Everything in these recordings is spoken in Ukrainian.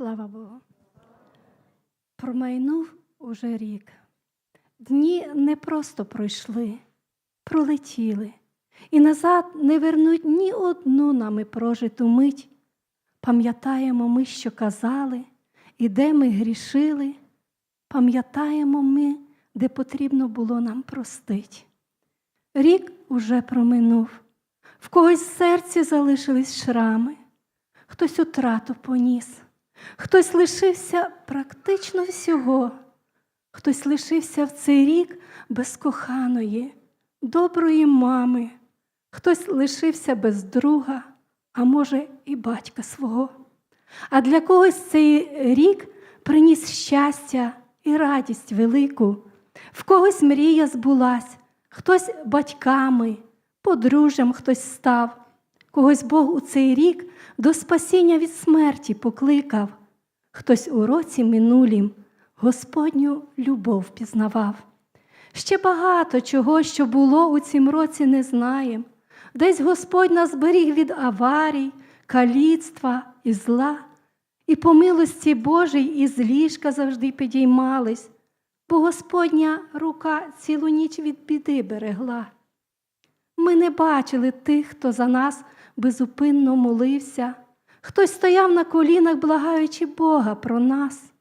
Слава Богу. Промайнув уже рік. Дні не просто пройшли, пролетіли, і назад не вернуть ні одну нами прожиту мить. Пам'ятаємо ми, що казали, і де ми грішили, пам'ятаємо ми, де потрібно було нам простить. Рік уже проминув, в когось серці залишились шрами, хтось утрату поніс, хтось лишився практично всього, хтось лишився в цей рік без коханої, доброї мами, хтось лишився без друга, а може, і батька свого. А для когось цей рік приніс щастя і радість велику, в когось мрія збулась, хтось батьками, подружжям хтось став, когось Бог у цей рік до спасіння від смерті покликав, хтось у році минулім Господню любов пізнавав. Ще багато чого, що було у цім році, не знаєм. Десь Господь нас беріг від аварій, каліцтва і зла, і по милості Божій із ліжка завжди підіймались, бо Господня рука цілу ніч від біди берегла. Ми не бачили тих, хто за нас безупинно молився, хтось стояв на колінах, благаючи Бога про нас.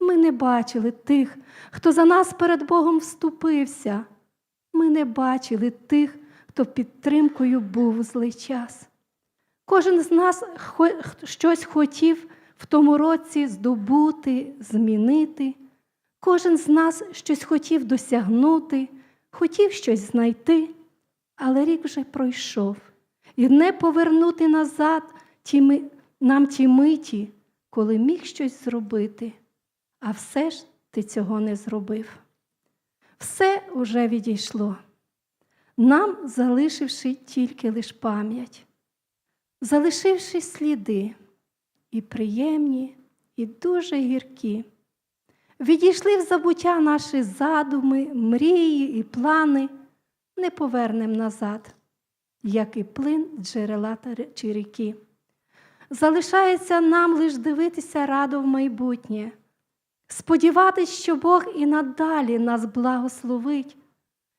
Ми не бачили тих, хто за нас перед Богом вступився. Ми не бачили тих, хто підтримкою був у злий час. Кожен з нас щось хотів в тому році здобути, змінити. Кожен з нас щось хотів досягнути, хотів щось знайти, але рік вже пройшов, і не повернути назад ті нам ті миті, коли міг щось зробити, а все ж ти цього не зробив. Все уже відійшло, нам залишивши тільки лиш пам'ять, залишивши сліди і приємні, і дуже гіркі. Відійшли в забуття наші задуми, мрії і плани, не повернем назад, як і плин джерела чи ріки. Залишається нам лиш дивитися радо в майбутнє, сподіватись, що Бог і надалі нас благословить,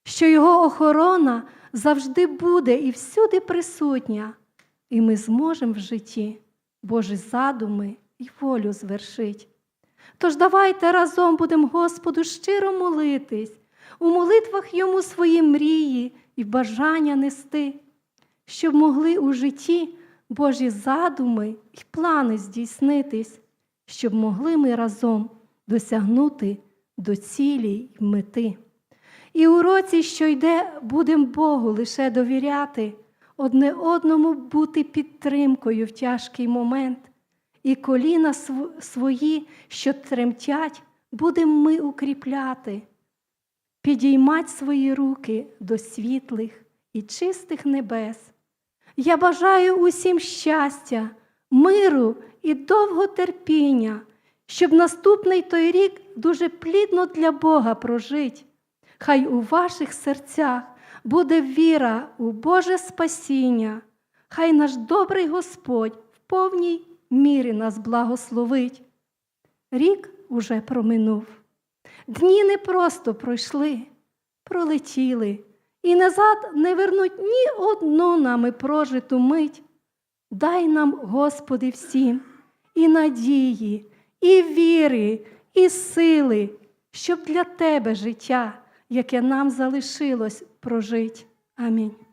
що Його охорона завжди буде і всюди присутня, і ми зможемо в житті Божі задуми і волю звершить. Тож давайте разом будемо Господу щиро молитись, у молитвах йому свої мрії і бажання нести, щоб могли у житті Божі задуми і плани здійснитись, щоб могли ми разом досягнути до цілі й мети. І у році, що йде, будемо Богу лише довіряти, одне одному бути підтримкою в тяжкий момент, і коліна свої, що тремтять, будемо ми укріпляти, підіймать свої руки до світлих і чистих небес. Я бажаю усім щастя, миру і довготерпіння, щоб наступний той рік дуже плідно для Бога прожить. Хай у ваших серцях буде віра у Боже спасіння, хай наш добрий Господь в повній мірі нас благословить. Рік уже проминув. Дні не просто пройшли, пролетіли, і назад не вернуть ні одну нами прожиту мить. Дай нам, Господи, всім і надії, і віри, і сили, щоб для Тебе життя, яке нам залишилось прожить. Амінь.